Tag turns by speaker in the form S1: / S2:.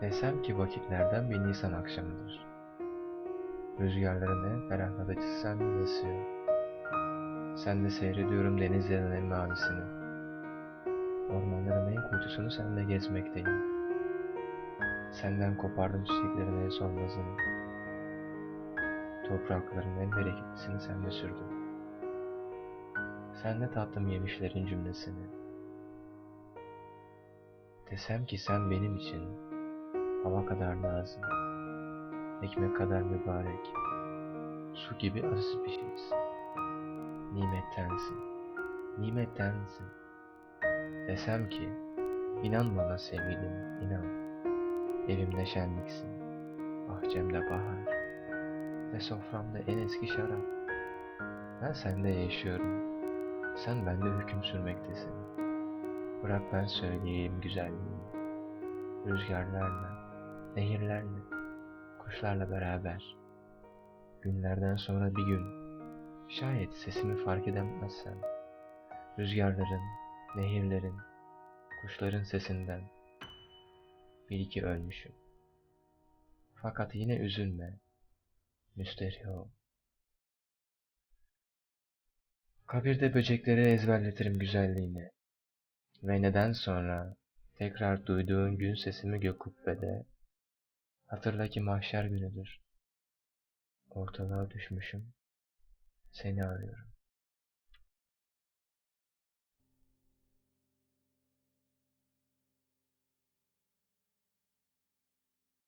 S1: Desem ki vakitlerden bir Nisan akşamıdır. Rüzgarların en ferahlatıcısı sende esiyor. Sen de seyrediyorum denizlerin en mavisini. Ormanların en kuytusunu sende gezmekteyim. Senden kopardım çiçeklerin en solmazını. Toprakların en bereketlisini sende sürdüm. Sende tattım yemişlerin cümlesini. Desem ki sen benim için hava kadar nazik, ekmek kadar mübarek, su gibi aziz bir şeysin. Nimettensin, nimettensin. Desem ki, inan bana sevgilim, inan. Evimde şenliksin, bahçemde bahar ve soframda en eski şarap. Ben sende yaşıyorum, sen bende hüküm sürmektesin. Bırak ben söyleyeyim güzelliğini. Rüzgarlarla, nehirlerle, kuşlarla beraber. Günlerden sonra bir gün, şayet sesimi fark edemezsen, rüzgarların, nehirlerin, kuşların sesinden bir iki ölmüşüm. Fakat yine üzülme, müsterih ol. Kabirde böcekleri ezberletirim güzelliğini. Ve neden sonra tekrar duyduğun gün sesimi gök kubbede hatırla ki mahşer günüdür. Ortalığa düşmüşüm, seni arıyorum.